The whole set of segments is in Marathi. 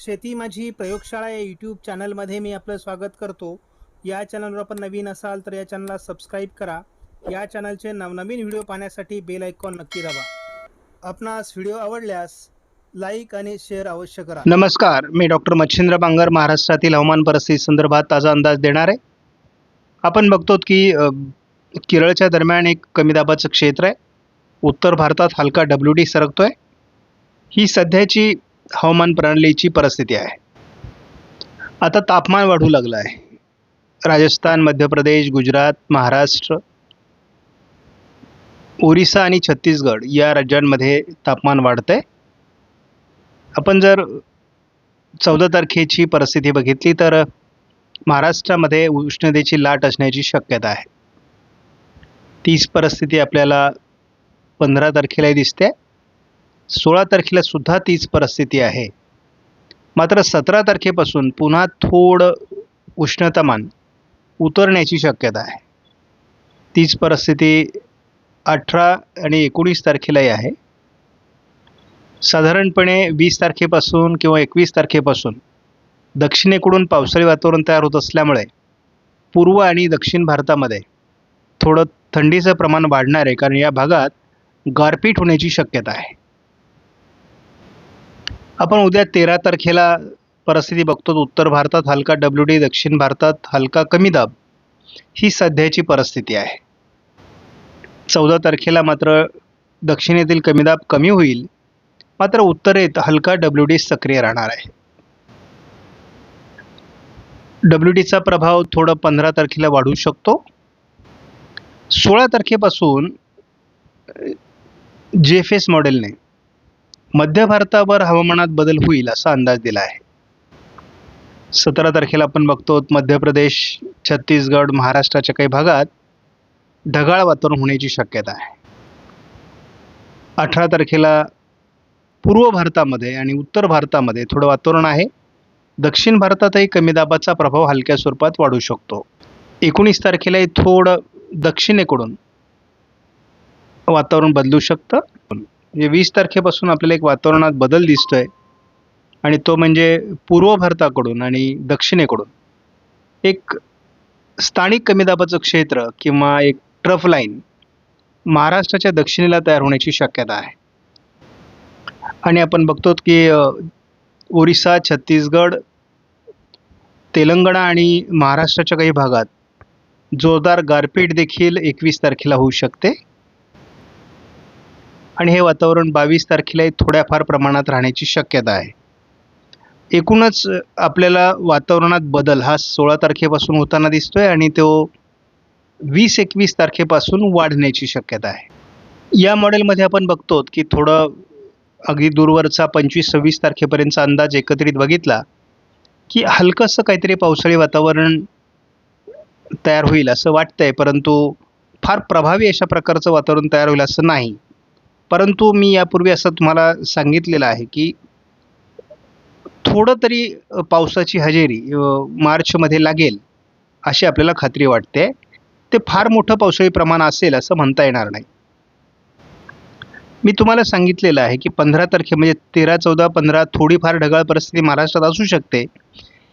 शेती माझी प्रयोगशाळा या यूट्यूब चॅनलमध्ये मी आपलं स्वागत करतो. या चॅनलवर आपण नवीन असाल तर या चॅनलला सबस्क्राईब करा. या चॅनलचे नवनवीन व्हिडिओ पाहण्यासाठी बेल आयकॉन नक्की दाबा. आपणास व्हिडिओ आवडल्यास लाईक आणि शेअर अवश्य करा. नमस्कार मी डॉक्टर मच्छिंद्र बांगर महाराष्ट्रातील हवामान परिस्थिती संदर्भात ताजा अंदाज देणार. आहे आपण बघतो की केरळच्या दरम्यान एक कमी दाबाचं क्षेत्र आहे. उत्तर भारतात हलका डब्ल्यू डी सरकतो आहे ही सध्याची हवामान प्रणालीची परिस्थिती आहे. आता तापमान वाढू लागलं आहे राजस्थान मध्य प्रदेश गुजरात महाराष्ट्र ओरिसा आणि छत्तीसगड या राज्यांमध्ये तापमान वाढतं आहे आपण जर चौदा तारखेची परिस्थिती बघितली तर महाराष्ट्रामध्ये उष्णतेची लाट असण्याची शक्यता आहे. तीच परिस्थिती आपल्याला पंधरा तारखेलाही दिसते. सोळा तारखेला सुद्धा तीच परिस्थिती आहे. मात्र सतरा तारखेपासून पुन्हा थोडं उष्णतामान उतरण्याची शक्यता आहे. तीच परिस्थिती अठरा आणि एकोणीस तारखेलाही आहे. साधारणपणे वीस तारखेपासून किंवा एकवीस तारखेपासून दक्षिणेकडून पावसाळी वातावरण तयार होत असल्यामुळे पूर्व आणि दक्षिण भारतामध्ये थोडं थंडीचं प्रमाण वाढणार आहे कारण या भागात गारपीट होण्याची शक्यता आहे. आपण उद्या तेरा तारखेला परिस्थिती बघतो उत्तर भारतात हलका डब्ल्यू डी दक्षिण भारतात हलका कमी दाब. ही सध्याची परिस्थिती आहे. चौदा तारखेला मात्र दक्षिणेतील कमी दाब कमी होईल. मात्र उत्तरेत हलका डब्ल्यू डी सक्रिय राहणार आहे. डब्ल्यू डीचा प्रभाव थोडं पंधरा तारखेला वाढू शकतो. सोळा तारखेपासून जे एफ एस मॉडेलने मध्य भारतावर हवामानात बदल होईल असा अंदाज दिला आहे. सतरा तारखेला आपण बघतो मध्य प्रदेश छत्तीसगड महाराष्ट्राच्या काही भागात ढगाळ वातावरण होण्याची शक्यता आहे. अठरा तारखेला पूर्व भारतामध्ये आणि उत्तर भारतामध्ये थोडं वातावरण आहे. दक्षिण भारतातही कमी दाबाचा प्रभाव हलक्या स्वरूपात वाढू शकतो. एकोणीस तारखेलाही थोडं दक्षिणेकडून वातावरण बदलू शकतं. म्हणजे वीस तारखेपासून आपल्याला एक वातावरणात बदल दिसतोय. आणि तो म्हणजे पूर्व भारताकडून आणि दक्षिणेकडून. एक स्थानिक कमी दाबाचं क्षेत्र किंवा एक ट्रफ लाईन महाराष्ट्राच्या दक्षिणेला तयार होण्याची शक्यता आहे. आणि आपण बघतो की ओरिसा छत्तीसगड तेलंगणा आणि महाराष्ट्राच्या काही भागात जोरदार गारपीट देखील एकवीस तारखेला होऊ शकते. आणि हे वातावरण बावीस तारखेलाही थोड्याफार प्रमाणात राहण्याची शक्यता आहे. एकूणच आपल्याला वातावरणात बदल हा सोळा तारखेपासून होताना दिसतोय आणि तो वीस एकवीस तारखेपासून वाढण्याची शक्यता आहे. या मॉडेलमध्ये आपण बघतो की थोडं अगदी दूरवरचा पंचवीस सव्वीस तारखेपर्यंतचा अंदाज एकत्रित बघितला की हलकंसं काहीतरी पावसाळी वातावरण तयार होईल असं वाटतंय परंतु फार प्रभावी अशा प्रकारचं वातावरण तयार होईल असं नाही. परंतु मी यापूर्वी असं तुम्हाला सांगितलेलं आहे की थोडं तरी पावसाची हजेरी मार्चमध्ये लागेल अशी आपल्याला खात्री वाटते. ते फार मोठं पावसाळी प्रमाण असेल असं म्हणता येणार नाही. मी तुम्हाला सांगितलेलं आहे की पंधरा तारखे म्हणजे तेरा चौदा पंधरा थोडीफार ढगाळ परिस्थिती महाराष्ट्रात असू शकते.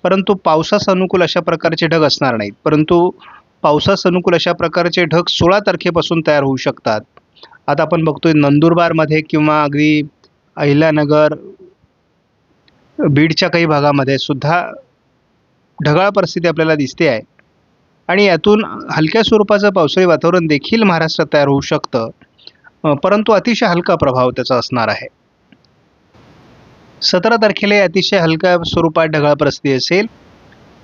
परंतु पावसास अनुकूल अशा प्रकारचे ढग असणार नाहीत. परंतु पावसास अनुकूल अशा प्रकारचे ढग सोळा तारखेपासून तयार होऊ शकतात. आता आपण बघतोय नंदुरबारमध्ये किंवा अगदी अहिल्यानगर बीडच्या काही भागामध्ये सुद्धा ढगाळ परिस्थिती आपल्याला दिसते आहे. आणि यातून हलक्या स्वरूपाचं पावसाळी वातावरण देखील महाराष्ट्रात तयार होऊ शकतं. परंतु अतिशय हलका प्रभाव त्याचा असणार आहे. सतरा तारखेला अतिशय हलक्या स्वरूपात ढगाळ परिस्थिती असेल.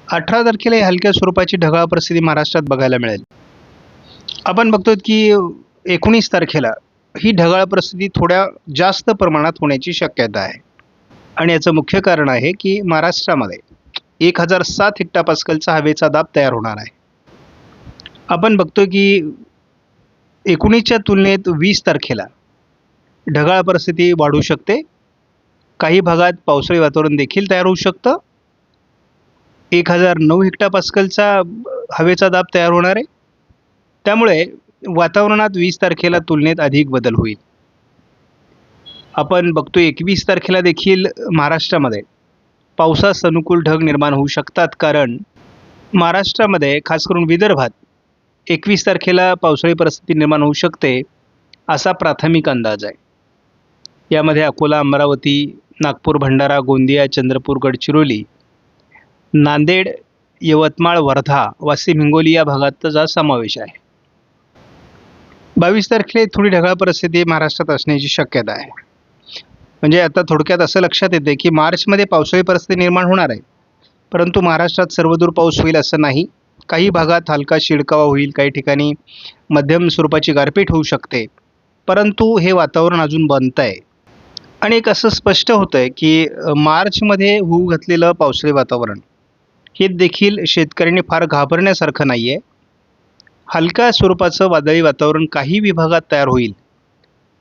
अठरा तारखेला हलक्या स्वरूपाची ढगाळ परिस्थिती महाराष्ट्रात बघायला मिळेल. आपण बघतोय की एकोणीस तारखेला ही ढगाळ परिस्थिती थोड्या जास्त प्रमाणात होण्याची शक्यता आहे. आणि याचं मुख्य कारण आहे की महाराष्ट्रामध्ये एक हजार सात हेक्टापास्कलचा हवेचा दाब तयार होणार आहे. आपण बघतो की एकोणीसच्या तुलनेत वीस तारखेला ढगाळ परिस्थिती वाढू शकते. काही भागात पावसाळी वातावरण देखील तयार होऊ शकतं. एक हजार नऊ हेक्टापास्कलचा हवेचा दाब तयार होणार आहे. त्यामुळे वातावरणात वीस तारखेला तुलनेत अधिक बदल होईल. आपण बघतो एकवीस तारखेला देखील महाराष्ट्रामध्ये पावसास अनुकूल ढग निर्माण होऊ शकतात कारण महाराष्ट्रामध्ये खास करून विदर्भात एकवीस तारखेला पावसाळी परिस्थिती निर्माण होऊ शकते असा प्राथमिक अंदाज आहे. यामध्ये अकोला अमरावती नागपूर भंडारा गोंदिया चंद्रपूर गडचिरोली नांदेड यवतमाळ वर्धा वाशिम हिंगोली या भागाचा समावेश आहे. बावीस तारखेला थोडी ढगाळ परिस्थिती महाराष्ट्रात असण्याची शक्यता आहे. म्हणजे आता थोडक्यात असं लक्षात येते की मार्चमध्ये पावसाळी परिस्थिती निर्माण होणार आहे. परंतु महाराष्ट्रात सर्वदूर पाऊस होईल असं नाही. काही भागात हलका शिडकावा होईल काही ठिकाणी मध्यम स्वरूपाची गारपीट होऊ शकते. परंतु हे वातावरण अजून बनतं आहे. आणि एक असं स्पष्ट होतं आहे की मार्चमध्ये होऊ घातलेलं पावसाळी वातावरण हे देखील शेतकऱ्यांनी फार घाबरण्यासारखं नाही आहे हलक्या स्वरूपाचं वादळी वातावरण काही विभागात तयार होईल.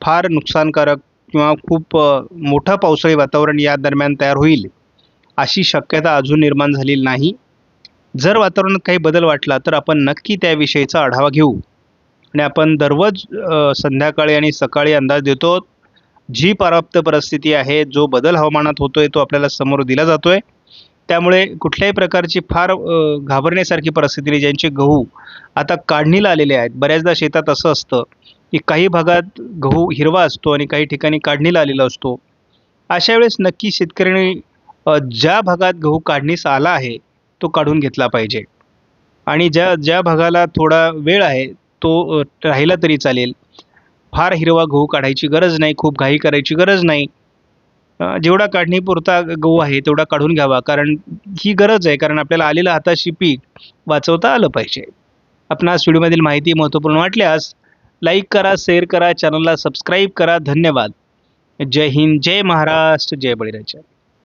फार नुकसानकारक किंवा खूप मोठं पावसाळी वातावरण या दरम्यान तयार होईल अशी शक्यता अजून निर्माण झालेली नाही. जर वातावरणात काही बदल वाटला तर आपण नक्की त्याविषयीचा आढावा घेऊ. आणि आपण दररोज संध्याकाळी आणि सकाळी अंदाज देतो जी प्राप्त परिस्थिती आहे जो बदल हवामानात होतोय तो आपल्याला समोर दिला जातोय. त्यामुळे कुठल्याही प्रकारची फार घाबरण्यासारखी परिस्थिती नाही. ज्यांचे गहू आता काढणीला आलेले आहेत. बऱ्याचदा शेतात असं असतं की काही भागात गहू हिरवा असतो आणि काही ठिकाणी काढणीला आलेला असतो. अशा वेळेस नक्की शेतकऱ्यांनी ज्या भागात गहू काढणीस आला आहे तो काढून घेतला पाहिजे. आणि ज्या ज्या भागाला थोडा वेळ आहे तो राहिला तरी चालेल. फार हिरवा गहू काढायची गरज नाही खूप घाई करायची गरज नाही. जेवढा काढणीपुरता गहू आहे तेवढा काढून घ्यावा. कारण ही गरज आहे. कारण आपल्याला आलेलं हाताशी पीक वाचवता आलं पाहिजे. आपणास व्हिडिओमधील माहिती महत्त्वपूर्ण वाटल्यास लाईक करा शेअर करा चॅनलला सबस्क्राईब करा. धन्यवाद. जय हिंद जय महाराष्ट्र जय बळीराजा.